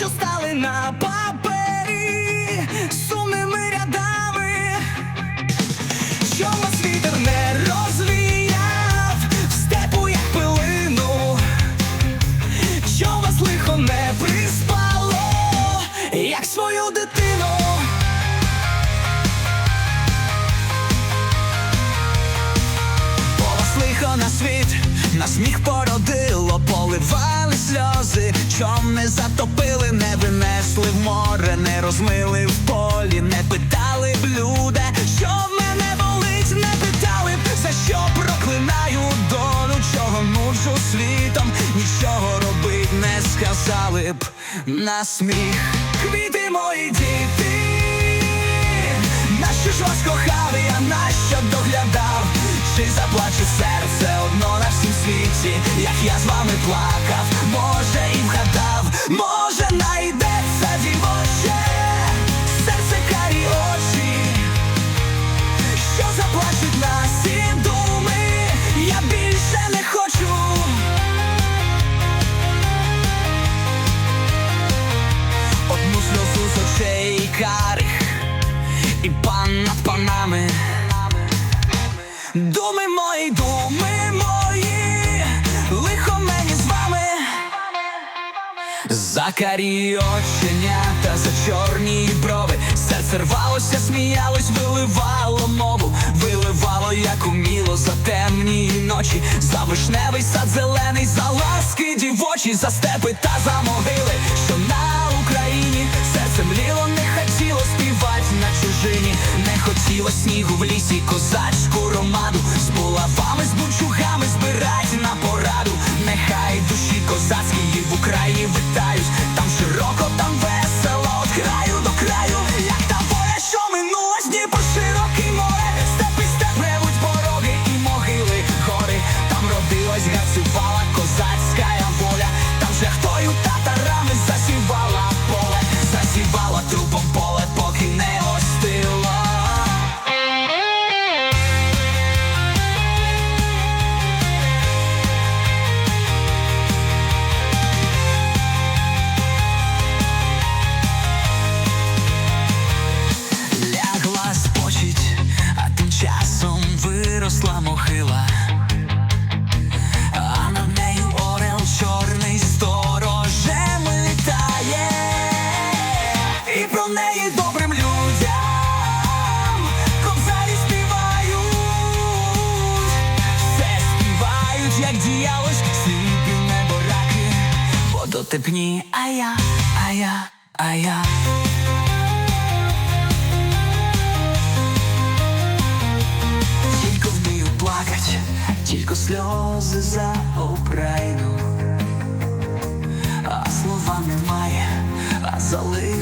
що стали на папері сумними рядами, що вас вітер не розвіяв в степу, як пилину, що вас лихо не приспало, як свою дитину. Бо вас лихо на світ, на сміх породило, поливали сльози, чом не затопили, не винесли в море, не розмили в полі, не питали б люди, що в мене болить, не питали б, за що проклинаю долю, чого нуджу світом, нічого робить не сказали б на сміх. Квіти мої діти. Нащо ж вас кохав, я нащо доглядав? Чи на всім світі, як я з вами плакав, може і вгадав, може найдеться дівоче, серце карі очі, що заплачуть на всі думи, я більше не хочу. Одну сльозу з очей карих і пан над панами. Думи мої, думи Закарі оченята, за чорні брови, серце рвалося, сміялось, виливало мову, виливало, як уміло, за темні ночі, за вишневий сад зелений, за ласки дівочі, за степи та за могили, що на Україні. Серце мліло, не хотіло співати на чужині, не хотіло снігу в лісі, козацьку dois gatos e fala coisas діялось, сліпі небораки, водотепні, а я, а я, а я. Тільки вмію плакать, тільки сльози за Україну, а слова немає, а за лихо